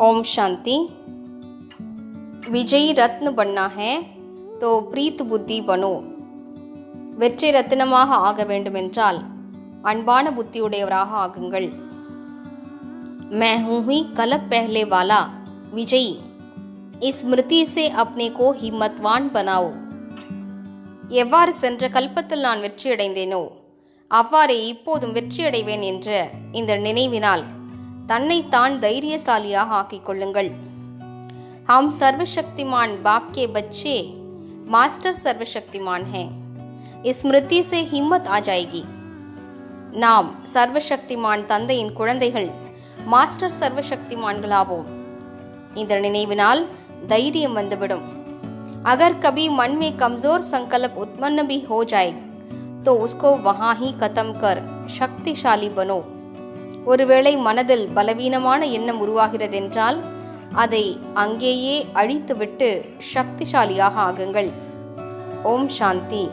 ओम शांति विजयी रत्न बनना है तो பிரீத் புத்தி பனோ வெற்றி ரத்தினமாக ஆக வேண்டுமென்றால் அன்பான புத்தியுடையவராக ஆகுங்கள் मैं हूँ ही कलप पहले वाला विजयी इस स्मृति से अपने को हिम्मतवान बनाओ எவ்வாறு சென்ற கல்பத்தில் நான் வெற்றியடைந்தேனோ அவ்வாறே இப்போதும் வெற்றியடைவேன் என்ற இந்த நினைவினால் தன்னைத்தான் தைரியசாலியாக ஆக்கிக் கொள்ளுங்கள் हम सर्वशक्तिमान बाप के बच्चे मास्टर सर्वशक्तिमान हैं इस स्मृति से हिम्मत आ जाएगी நாம் சர்வசக்திமான் தந்தையின் குழந்தைகள் மாஸ்டர் சர்வசக்திமான்களாவோம் இந்த நினைவினால் தைரியம் வந்துவிடும் अगर कभी मन में कमजोर संकल्प उत्पन्न भी हो जाए तो उसको वहाँ ही खत्म कर शक्तिशाली बनो ஒருவேளை மனதில் பலவீனமான எண்ணம் உருவாகிறதென்றால் அதை அங்கேயே அழித்துவிட்டு சக்திசாலியாக ஆகுங்கள். ஓம் சாந்தி.